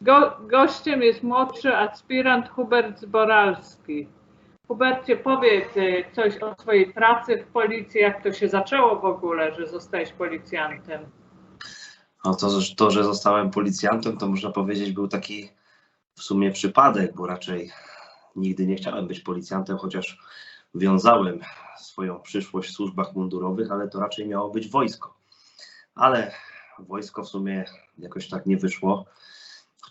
Go, gościem jest młodszy aspirant Hubert Zboralski. Hubercie, powiedz y, coś o swojej pracy w policji, jak to się zaczęło w ogóle, że zostałeś policjantem. No to, to, że zostałem policjantem, to można powiedzieć był taki w sumie przypadek, bo raczej nigdy nie chciałem być policjantem, chociaż wiązałem swoją przyszłość w służbach mundurowych, ale to raczej miało być wojsko. Ale wojsko w sumie jakoś tak nie wyszło,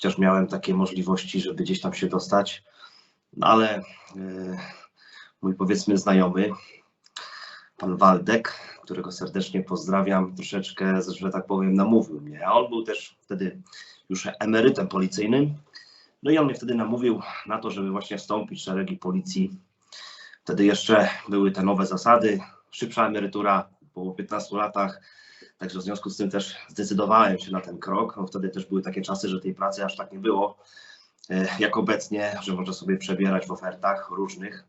chociaż miałem takie możliwości, żeby gdzieś tam się dostać. No ale e, mój powiedzmy znajomy, pan Waldek, którego serdecznie pozdrawiam, troszeczkę, że tak powiem, namówił mnie. A on był też wtedy już emerytem policyjnym. No i on mnie wtedy namówił na to, żeby właśnie wstąpić w szeregi policji. Wtedy jeszcze były te nowe zasady, szybsza emerytura po 15 latach. Także w związku z tym też zdecydowałem się na ten krok. No wtedy też były takie czasy, że tej pracy aż tak nie było e, jak obecnie, że można sobie przebierać w ofertach różnych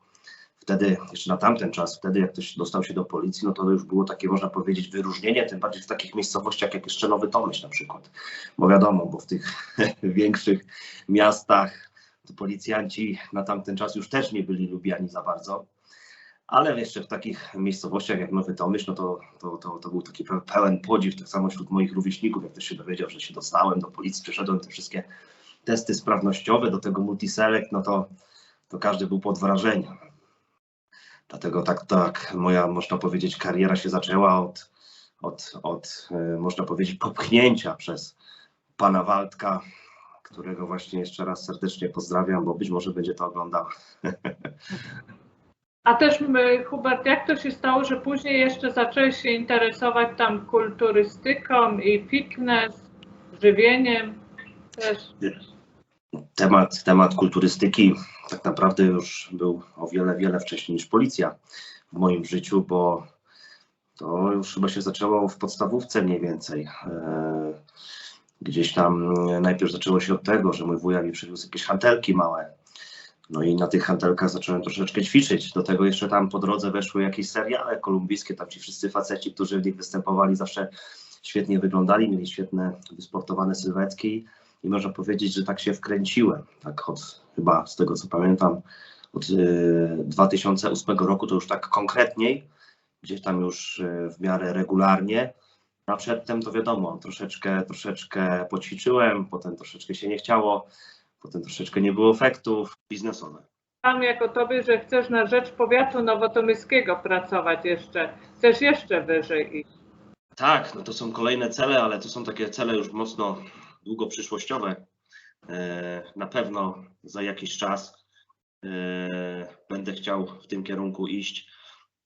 wtedy, jeszcze na tamten czas, wtedy jak ktoś dostał się do policji, no to już było takie, można powiedzieć, wyróżnienie, tym bardziej w takich miejscowościach jak jeszcze Nowy Tomyśl na przykład. Bo wiadomo, bo w tych większych miastach to policjanci na tamten czas już też nie byli lubiani za bardzo. Ale jeszcze w takich miejscowościach jak Nowy Tomyśl, no to, to, to, to był taki pe- pełen podziw, tak samo wśród moich rówieśników, jak ktoś się dowiedział, że się dostałem do policji, przeszedłem te wszystkie testy sprawnościowe, do tego multiselect, no to, to każdy był pod wrażeniem. Dlatego tak, tak, moja, można powiedzieć, kariera się zaczęła od, od, od e, można powiedzieć, popchnięcia przez pana Waldka, którego właśnie jeszcze raz serdecznie pozdrawiam, bo być może będzie to oglądał. A też my, Hubert, jak to się stało, że później jeszcze zacząłeś się interesować tam kulturystyką i fitness, żywieniem też? Temat, temat kulturystyki tak naprawdę już był o wiele, wiele wcześniej niż policja w moim życiu, bo to już chyba się zaczęło w podstawówce mniej więcej. E, Gdzieś tam najpierw zaczęło się od tego, że mój wuja mi przywiózł jakieś hantelki małe. No i na tych hantelkach zacząłem troszeczkę ćwiczyć. Do tego jeszcze tam po drodze weszły jakieś seriale kolumbijskie, tam ci wszyscy faceci, którzy w nich występowali, zawsze świetnie wyglądali, mieli świetne wysportowane sylwetki i można powiedzieć, że tak się wkręciłem. Tak od chyba z tego co pamiętam, od y, 2008 roku to już tak konkretniej, gdzieś tam już y, w miarę regularnie. A przedtem to wiadomo, troszeczkę, troszeczkę poćwiczyłem, potem troszeczkę się nie chciało, potem troszeczkę nie było efektów biznesowe. Tam jako tobie, że chcesz na rzecz powiatu nowotomyskiego pracować jeszcze, chcesz jeszcze wyżej iść. Tak, no to są kolejne cele, ale to są takie cele już mocno długoprzyszłościowe. E, Na pewno za jakiś czas e, będę chciał w tym kierunku iść,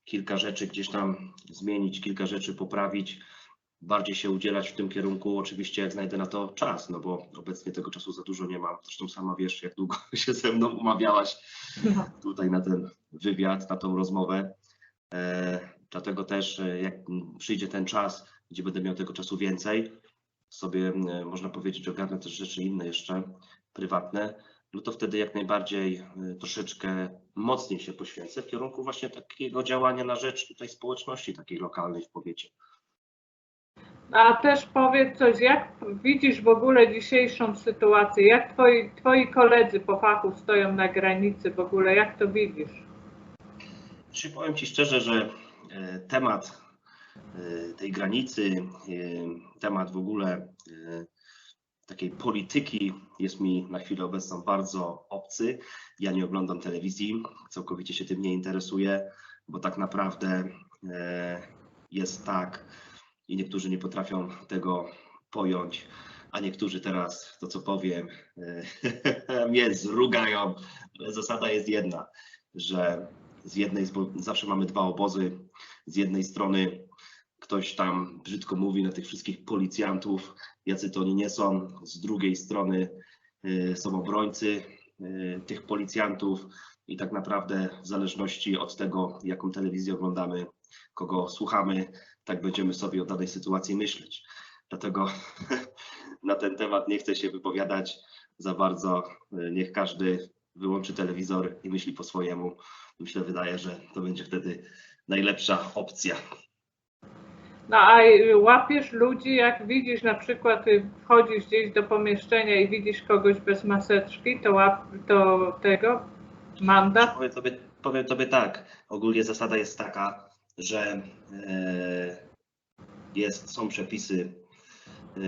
kilka rzeczy gdzieś tam zmienić, kilka rzeczy poprawić, bardziej się udzielać w tym kierunku, oczywiście jak znajdę na to czas, no bo obecnie tego czasu za dużo nie mam. Zresztą sama wiesz, jak długo się ze mną umawiałaś No. tutaj na ten wywiad, na tą rozmowę. E, dlatego też, e, jak przyjdzie ten czas, gdzie będę miał tego czasu więcej, sobie można powiedzieć, ogarnę też rzeczy inne jeszcze, prywatne, no to wtedy jak najbardziej e, troszeczkę mocniej się poświęcę w kierunku właśnie takiego działania na rzecz tutaj społeczności takiej lokalnej w powiecie. A też powiedz coś, jak widzisz w ogóle dzisiejszą sytuację? Jak twoi, twoi koledzy po fachu stoją na granicy w ogóle? Jak to widzisz? Czy powiem Ci szczerze, że e, temat e, tej granicy, e, temat w ogóle takiej polityki jest mi na chwilę obecną bardzo obcy. Ja nie oglądam telewizji, całkowicie się tym nie interesuję, bo tak naprawdę jest tak i niektórzy nie potrafią tego pojąć, a niektórzy teraz to co powiem e, mnie zrugają, ale zasada jest jedna, że z jednej, zawsze mamy dwa obozy. Z jednej strony ktoś tam brzydko mówi na tych wszystkich policjantów, jacy to oni nie są. Z drugiej strony y, są obrońcy y, tych policjantów i tak naprawdę w zależności od tego, jaką telewizję oglądamy, kogo słuchamy, tak będziemy sobie o danej sytuacji myśleć. Dlatego na ten temat nie chcę się wypowiadać za bardzo. Niech każdy wyłączy telewizor i myśli po swojemu. Myślę, wydaje, że to będzie wtedy najlepsza opcja. No a łapiesz ludzi, jak widzisz na przykład y, wchodzisz gdzieś do pomieszczenia i widzisz kogoś bez maseczki, to łap to tego mandat. Powiem tobie, powiem tobie tak, ogólnie zasada jest taka, że e, jest, są przepisy e,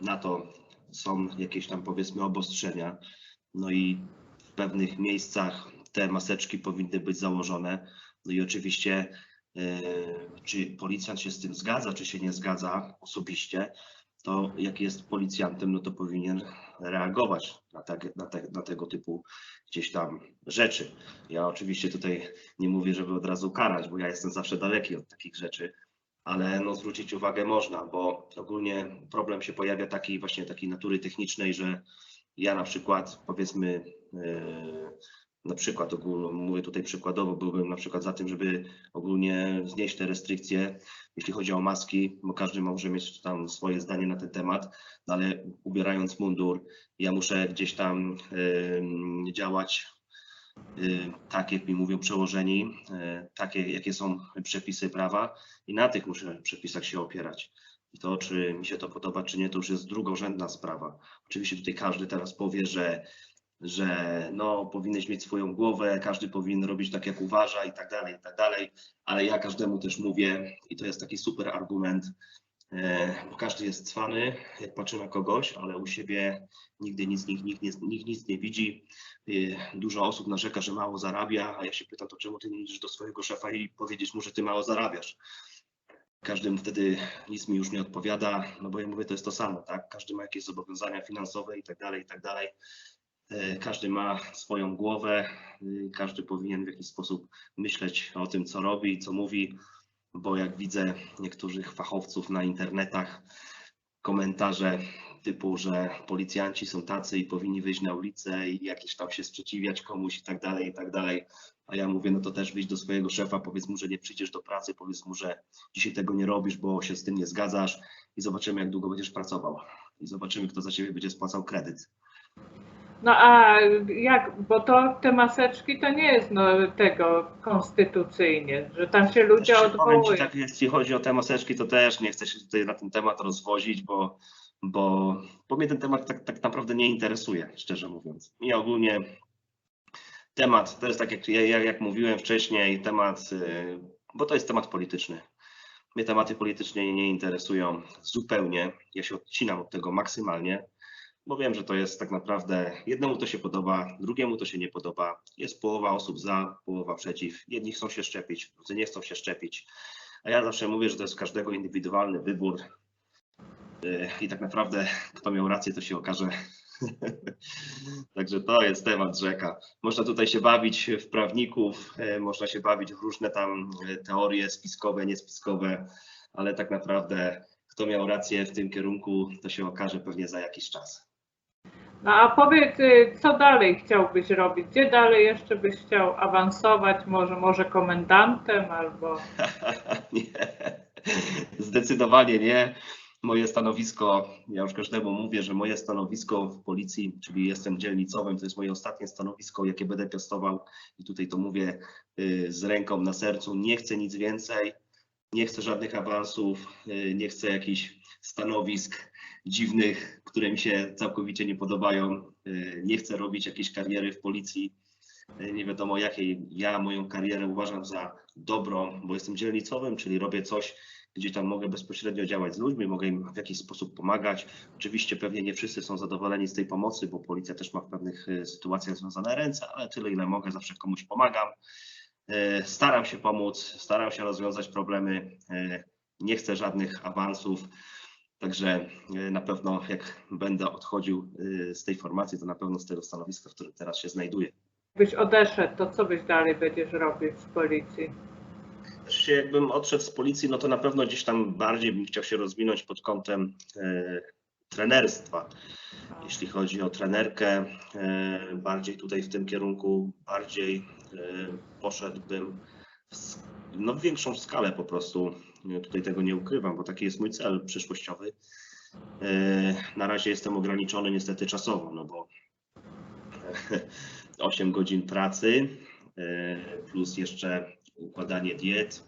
na to, są jakieś tam powiedzmy obostrzenia, no i w pewnych miejscach te maseczki powinny być założone, no i oczywiście e, czy policjant się z tym zgadza, czy się nie zgadza osobiście, to jak jest policjantem, no to powinien reagować na, tak, na, te, na tego typu gdzieś tam rzeczy. Ja oczywiście tutaj nie mówię, żeby od razu karać, bo ja jestem zawsze daleki od takich rzeczy, ale no zwrócić uwagę można, bo ogólnie problem się pojawia taki właśnie takiej natury technicznej, że ja na przykład powiedzmy yy, na przykład ogólnie, mówię tutaj przykładowo, byłbym na przykład za tym, żeby ogólnie znieść te restrykcje, jeśli chodzi o maski, bo każdy może mieć tam swoje zdanie na ten temat, no ale ubierając mundur, ja muszę gdzieś tam yy, działać yy, tak, jak mi mówią przełożeni, yy, takie, jakie są przepisy prawa i na tych muszę przepisach się opierać. I to, czy mi się to podoba, czy nie, to już jest drugorzędna sprawa. Oczywiście tutaj każdy teraz powie, że, że no, powinieneś mieć swoją głowę, każdy powinien robić tak, jak uważa i tak dalej, i tak dalej, ale ja każdemu też mówię, i to jest taki super argument, E, bo każdy jest cwany, jak patrzy na kogoś, ale u siebie nigdy nic, nikt, nikt, nie, nikt nic nie widzi. E, Dużo osób narzeka, że mało zarabia, a ja się pytam, to czemu ty nie idziesz do swojego szefa i powiedzieć mu, że ty mało zarabiasz? Każdy wtedy nic mi już nie odpowiada, no bo ja mówię, to jest to samo, tak? Każdy ma jakieś zobowiązania finansowe i tak dalej, i tak dalej. E, Każdy ma swoją głowę, y, każdy powinien w jakiś sposób myśleć o tym, co robi, co mówi bo jak widzę niektórych fachowców na internetach, komentarze typu, że policjanci są tacy i powinni wyjść na ulicę i jakieś tam się sprzeciwiać komuś i tak dalej, i tak dalej. A ja mówię, no to też wyjść do swojego szefa, powiedz mu, że nie przyjdziesz do pracy, powiedz mu, że dzisiaj tego nie robisz, bo się z tym nie zgadzasz i zobaczymy, jak długo będziesz pracował. I zobaczymy, kto za ciebie będzie spłacał kredyt. No a jak, bo to te maseczki to nie jest no, tego konstytucyjnie, że tam się ludzie powiem ci odwołują. tak, jeśli chodzi o te maseczki, to też nie chcę się tutaj na ten temat rozwozić, bo, bo, bo mnie ten temat tak, tak naprawdę nie interesuje, szczerze mówiąc. Mnie ogólnie temat, to jest tak jak, jak, jak mówiłem wcześniej, temat, y, bo to jest temat polityczny. Mnie tematy polityczne nie interesują zupełnie. Ja się odcinam od tego maksymalnie, bo wiem, że to jest tak naprawdę jednemu to się podoba, drugiemu to się nie podoba. Jest połowa osób za, połowa przeciw. Jedni chcą się szczepić, drudzy nie chcą się szczepić. A ja zawsze mówię, że to jest każdego indywidualny wybór. Yy, I tak naprawdę, kto miał rację, to się okaże. Także to jest temat rzeka. Można tutaj się bawić w prawników, yy, można się bawić w różne tam yy, teorie spiskowe, niespiskowe, ale tak naprawdę, kto miał rację w tym kierunku, to się okaże pewnie za jakiś czas. No a powiedz, y, co dalej chciałbyś robić? Gdzie dalej jeszcze byś chciał awansować? Może, może komendantem albo. nie, zdecydowanie nie. Moje stanowisko, ja już każdemu mówię, że moje stanowisko w policji, czyli jestem dzielnicowym, to jest moje ostatnie stanowisko, jakie będę piastował i tutaj to mówię y, z ręką na sercu. Nie chcę nic więcej, nie chcę żadnych awansów, y, nie chcę jakichś stanowisk dziwnych, które mi się całkowicie nie podobają. Y, Nie chcę robić jakiejś kariery w policji y, nie wiadomo jakiej. Ja moją karierę uważam za dobrą, bo jestem dzielnicowym, czyli robię coś, gdzie tam mogę bezpośrednio działać z ludźmi, mogę im w jakiś sposób pomagać. Oczywiście pewnie nie wszyscy są zadowoleni z tej pomocy, bo policja też ma w pewnych sytuacjach związane ręce, ale tyle ile mogę, zawsze komuś pomagam. Y, Staram się pomóc, staram się rozwiązać problemy, y, nie chcę żadnych awansów. Także y, na pewno jak będę odchodził z tej formacji, to na pewno z tego stanowiska, w którym teraz się znajduję. Byś odeszedł, to co byś dalej będziesz robić w policji? Też się jakbym odszedł z policji, no to na pewno gdzieś tam bardziej bym chciał się rozwinąć pod kątem e, trenerstwa. Jeśli chodzi o trenerkę, e, bardziej tutaj w tym kierunku, bardziej e, poszedłbym w, no, w większą skalę po prostu. Ja Tutaj tego nie ukrywam, bo taki jest mój cel przyszłościowy. E, Na razie jestem ograniczony niestety czasowo, no bo 8 godzin pracy, plus jeszcze układanie diet,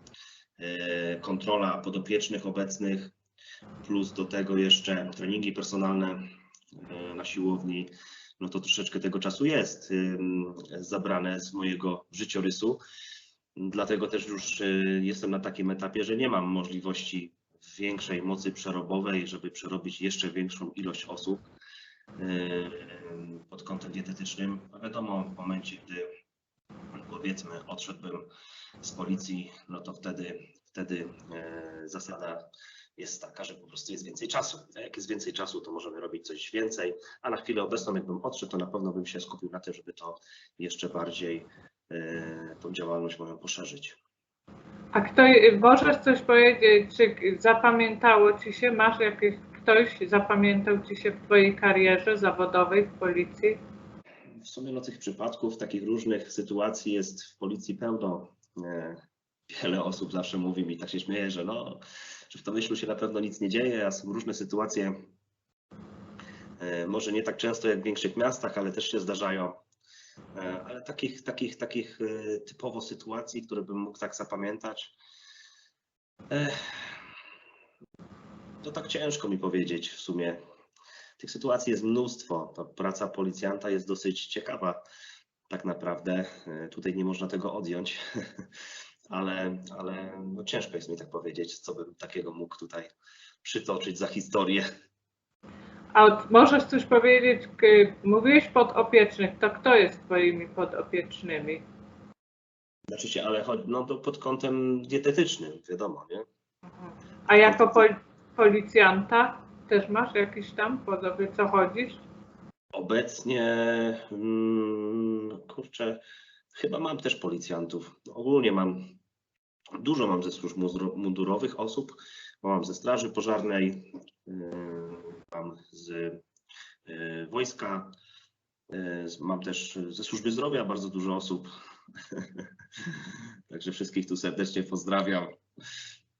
kontrola podopiecznych obecnych, plus do tego jeszcze treningi personalne na siłowni, no to troszeczkę tego czasu jest zabrane z mojego życiorysu. Dlatego też już y, jestem na takim etapie, że nie mam możliwości większej mocy przerobowej, żeby przerobić jeszcze większą ilość osób y, pod kątem dietetycznym. No Wiadomo, w momencie, gdy powiedzmy odszedłbym z policji, no to wtedy, wtedy e, zasada jest taka, że po prostu jest więcej czasu. A jak jest więcej czasu, to możemy robić coś więcej, a na chwilę obecną, jakbym odszedł, to na pewno bym się skupił na tym, żeby to jeszcze bardziej e, tą działalność moją poszerzyć. A kto, możesz coś powiedzieć, czy zapamiętało ci się, masz jakieś, ktoś zapamiętał ci się w twojej karierze zawodowej w policji? W sumie no, tych przypadków, takich różnych sytuacji jest w policji pełno. Wiele osób zawsze mówi mi, tak się śmieje, że no, że w Tomyślu się na pewno nic nie dzieje, a są różne sytuacje, e, może nie tak często jak w większych miastach, ale też się zdarzają. E, Ale takich, takich, takich e, typowo sytuacji, które bym mógł tak zapamiętać, to tak ciężko mi powiedzieć w sumie. Tych sytuacji jest mnóstwo. Ta praca policjanta jest dosyć ciekawa, tak naprawdę. Tutaj nie można tego odjąć, ale, ale no ciężko jest mi tak powiedzieć, co bym takiego mógł tutaj przytoczyć za historię. A możesz coś powiedzieć, mówiłeś podopiecznych, to kto jest twoimi podopiecznymi? Znaczy się, ale no, to pod kątem dietetycznym, wiadomo, nie? A jako pol- policjanta też masz jakiś tam podobny, co chodzisz? Obecnie, mm, kurczę, chyba mam też policjantów. Ogólnie mam, dużo mam ze służb mundurowych osób, mam ze straży pożarnej, yy, mam z yy, wojska, z- mam też ze służby zdrowia bardzo dużo osób. Także wszystkich tu serdecznie pozdrawiam.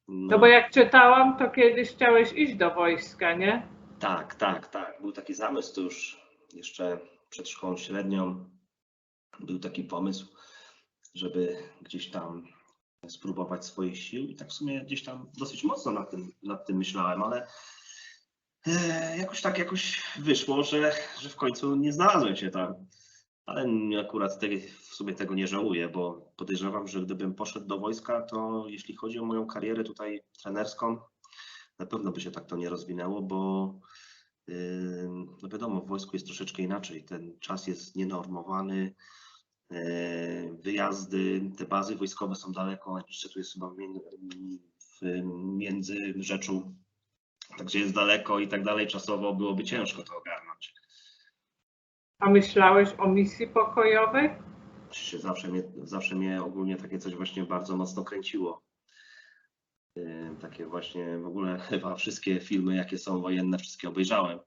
No bo jak czytałam, to kiedyś chciałeś iść do wojska, nie? Tak, tak, tak. Był taki zamysł, to już jeszcze przed szkołą średnią był taki pomysł, żeby gdzieś tam spróbować swoich sił i tak w sumie gdzieś tam dosyć mocno nad tym, nad tym myślałem, ale e, jakoś tak jakoś wyszło, że, że w końcu nie znalazłem się tam. Ale akurat te, w sumie tego nie żałuję, bo podejrzewam, że gdybym poszedł do wojska, to jeśli chodzi o moją karierę tutaj trenerską, na pewno by się tak to nie rozwinęło, bo yy, no wiadomo, w wojsku jest troszeczkę inaczej. Ten czas jest nienormowany. Yy, Wyjazdy, te bazy wojskowe są daleko. Jeszcze tu jest chyba między, w, między rzeczą, także jest daleko i tak dalej. Czasowo byłoby ciężko to ogarnąć. A myślałeś o misji pokojowej? Się zawsze, mnie, zawsze mnie ogólnie takie coś właśnie bardzo mocno kręciło. Yy, Takie właśnie w ogóle chyba wszystkie filmy, jakie są wojenne, wszystkie obejrzałem.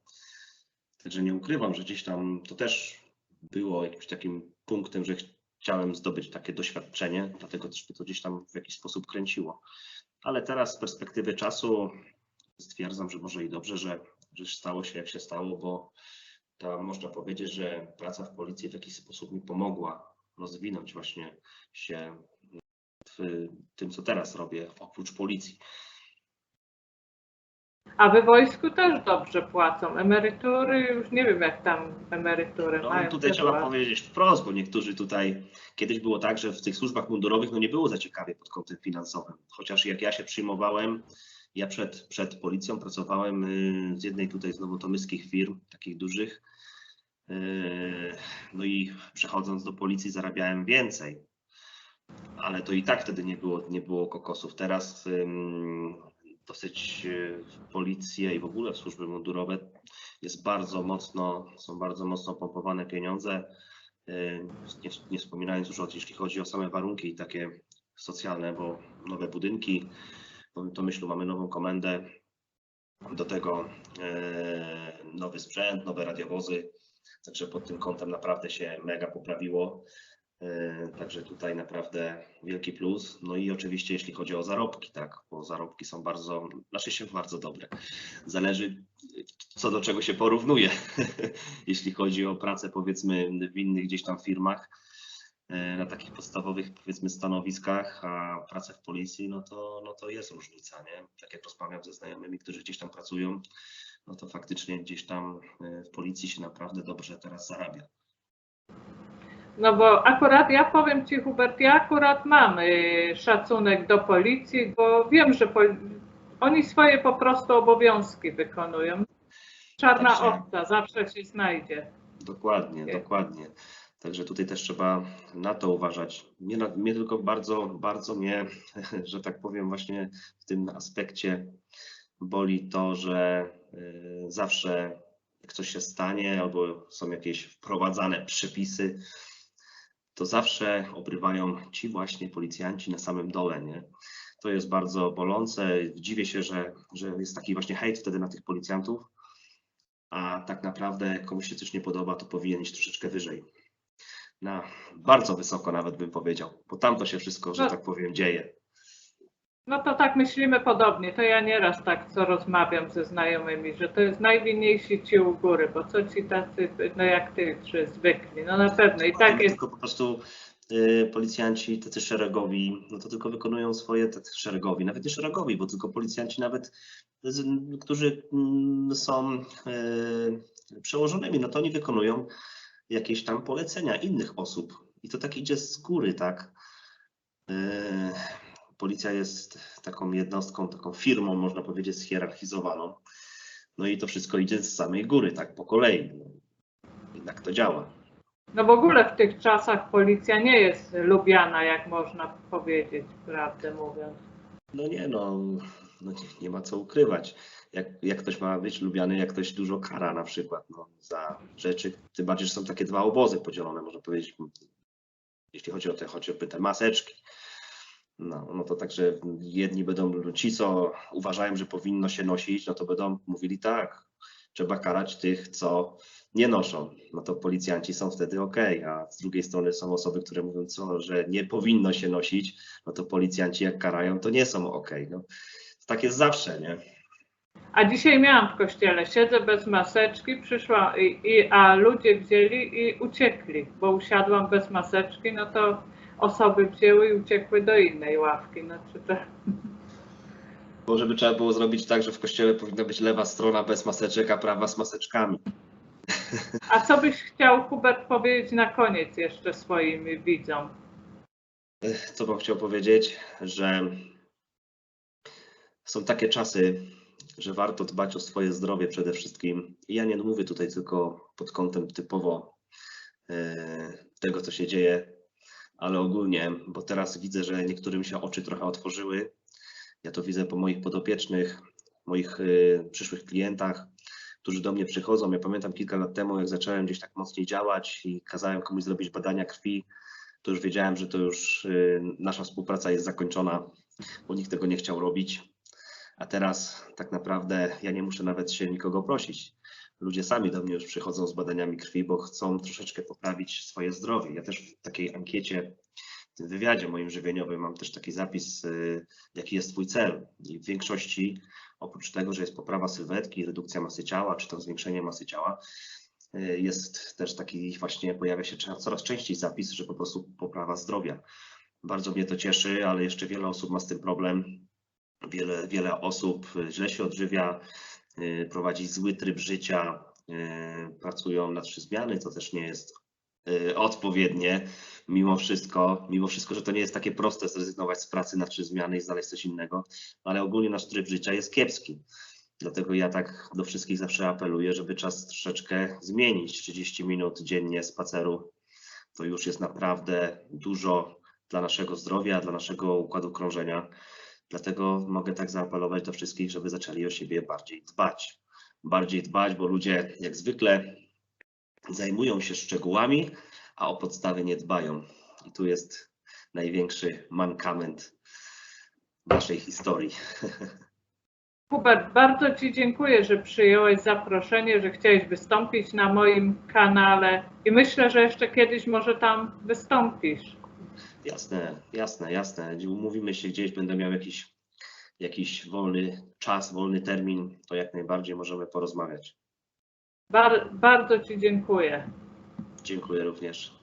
Także nie ukrywam, że gdzieś tam to też było jakimś takim punktem, że chciałem zdobyć takie doświadczenie, dlatego też mnie to gdzieś tam w jakiś sposób kręciło. Ale teraz z perspektywy czasu stwierdzam, że może i dobrze, że, że stało się jak się stało, bo ta można powiedzieć, że praca w policji w jakiś sposób mi pomogła rozwinąć właśnie się w tym, co teraz robię, oprócz policji. A we wojsku też dobrze płacą. Emerytury, już nie wiem jak tam emerytury No, mają. tutaj trzeba powiedzieć wprost, bo niektórzy tutaj, kiedyś było tak, że w tych służbach mundurowych no nie było za ciekawie pod kątem finansowym. Chociaż jak ja się przyjmowałem, ja przed, przed policją pracowałem y, z jednej tutaj z nowotomyskich firm, takich dużych. Y, No i przechodząc do policji zarabiałem więcej. Ale to i tak wtedy nie było, nie było kokosów. Teraz dosyć w policję i w ogóle w służby mundurowe jest bardzo mocno, są bardzo mocno pompowane pieniądze. Yy, Nie, nie wspominając już o, jeśli chodzi o same warunki takie socjalne, bo nowe budynki, bo to myślę, mamy nową komendę, do tego e, nowy sprzęt, nowe radiowozy, także pod tym kątem naprawdę się mega poprawiło. E, Także tutaj naprawdę wielki plus. No i oczywiście jeśli chodzi o zarobki, tak, bo zarobki są bardzo, znaczy się bardzo dobre. Zależy co do czego się porównuje, jeśli chodzi o pracę powiedzmy w innych gdzieś tam firmach. e, na takich podstawowych powiedzmy stanowiskach, a pracę w policji, no to, no to jest różnica, nie? Tak jak rozmawiam ze znajomymi, którzy gdzieś tam pracują, no to faktycznie gdzieś tam e, w policji się naprawdę dobrze teraz zarabia. No bo akurat ja powiem Ci Hubert, ja akurat mam y, szacunek do policji, bo wiem, że pol- oni swoje po prostu obowiązki wykonują. Czarna Także- owca zawsze się znajdzie. Dokładnie, Nie. dokładnie. Także tutaj też trzeba na to uważać. Mnie, mnie tylko bardzo, bardzo mnie, że tak powiem, właśnie w tym aspekcie boli to, że y, zawsze jak coś się stanie albo są jakieś wprowadzane przepisy, to zawsze obrywają ci właśnie policjanci na samym dole, nie? To jest bardzo bolące. Dziwię się, że, że jest taki właśnie hejt wtedy na tych policjantów, a tak naprawdę komuś się coś nie podoba, to powinien iść troszeczkę wyżej. Na bardzo wysoko nawet bym powiedział, bo tam to się wszystko, że No. tak powiem, dzieje. No to tak myślimy podobnie. To ja nieraz tak co rozmawiam ze znajomymi, że to jest najwinniejsi ci u góry, bo co ci tacy, no jak ty, czy zwykli, no na pewno i tak jest. Tylko po prostu y, policjanci tacy szeregowi, no to tylko wykonują swoje te szeregowi, nawet nie szeregowi, bo tylko policjanci nawet, z, którzy mm, są y, przełożonymi, no to oni wykonują jakieś tam polecenia innych osób i to tak idzie z góry, tak. Y, Policja jest taką jednostką, taką firmą, można powiedzieć, zhierarchizowaną. No i to wszystko idzie z samej góry, tak po kolei. No, jednak to działa. No w ogóle w tych czasach policja nie jest lubiana, jak można powiedzieć, prawdę mówiąc. No nie, no, no nie, nie ma co ukrywać. Jak, jak ktoś ma być lubiany, jak ktoś dużo kara na przykład no, za rzeczy, tym bardziej, że są takie dwa obozy podzielone, można powiedzieć, jeśli chodzi o te chociażby te maseczki. No, no to także jedni będą, ci co uważają, że powinno się nosić, no to będą mówili tak, trzeba karać tych, co nie noszą. No to policjanci są wtedy ok, a z drugiej strony są osoby, które mówią, co, że nie powinno się nosić, no to policjanci jak karają, to nie są ok. No, tak jest zawsze, nie? A dzisiaj miałam w kościele, siedzę bez maseczki, przyszła i, i a ludzie wzięli i uciekli, bo usiadłam bez maseczki, no to osoby wzięły i uciekły do innej ławki. No, czy to... Może by trzeba było zrobić tak, że w kościele powinna być lewa strona bez maseczek, a prawa z maseczkami. A co byś chciał, Hubert, powiedzieć na koniec jeszcze swoim widzom? Co bym chciał powiedzieć, że są takie czasy, że warto dbać o swoje zdrowie przede wszystkim. I ja nie mówię tutaj tylko pod kątem typowo e, tego, co się dzieje, ale ogólnie, bo teraz widzę, że niektórym się oczy trochę otworzyły. Ja to widzę po moich podopiecznych, moich e, przyszłych klientach, którzy do mnie przychodzą. Ja pamiętam kilka lat temu, jak zacząłem gdzieś tak mocniej działać i kazałem komuś zrobić badania krwi, to już wiedziałem, że to już y, nasza współpraca jest zakończona, bo nikt tego nie chciał robić. A teraz tak naprawdę ja nie muszę nawet się nikogo prosić. Ludzie sami do mnie już przychodzą z badaniami krwi, bo chcą troszeczkę poprawić swoje zdrowie. Ja też w takiej ankiecie, w tym wywiadzie moim żywieniowym mam też taki zapis, y, jaki jest Twój cel. I w większości, oprócz tego, że jest poprawa sylwetki, redukcja masy ciała, czy tam zwiększenie masy ciała, y, jest też taki właśnie, pojawia się coraz częściej zapis, że po prostu poprawa zdrowia. Bardzo mnie to cieszy, ale jeszcze wiele osób ma z tym problem. Wiele, wiele osób y, źle się odżywia, prowadzi zły tryb życia, y, pracują na trzy zmiany, co też nie jest y, odpowiednie, mimo wszystko, mimo wszystko, że to nie jest takie proste zrezygnować z pracy na trzy zmiany i znaleźć coś innego, ale ogólnie nasz tryb życia jest kiepski. Dlatego ja tak do wszystkich zawsze apeluję, żeby czas troszeczkę zmienić. 30 minut dziennie spaceru to już jest naprawdę dużo dla naszego zdrowia, dla naszego układu krążenia. Dlatego mogę tak zaapelować do wszystkich, żeby zaczęli o siebie bardziej dbać. Bardziej dbać, bo ludzie jak zwykle zajmują się szczegółami, a o podstawy nie dbają. I tu jest największy mankament naszej historii. Hubert, bardzo Ci dziękuję, że przyjąłeś zaproszenie, że chciałeś wystąpić na moim kanale i myślę, że jeszcze kiedyś może tam wystąpisz. Jasne, jasne, jasne. Umówimy się gdzieś, będę miał jakiś, jakiś wolny czas, wolny termin, to jak najbardziej możemy porozmawiać. Bar- bardzo Ci dziękuję. Dziękuję również.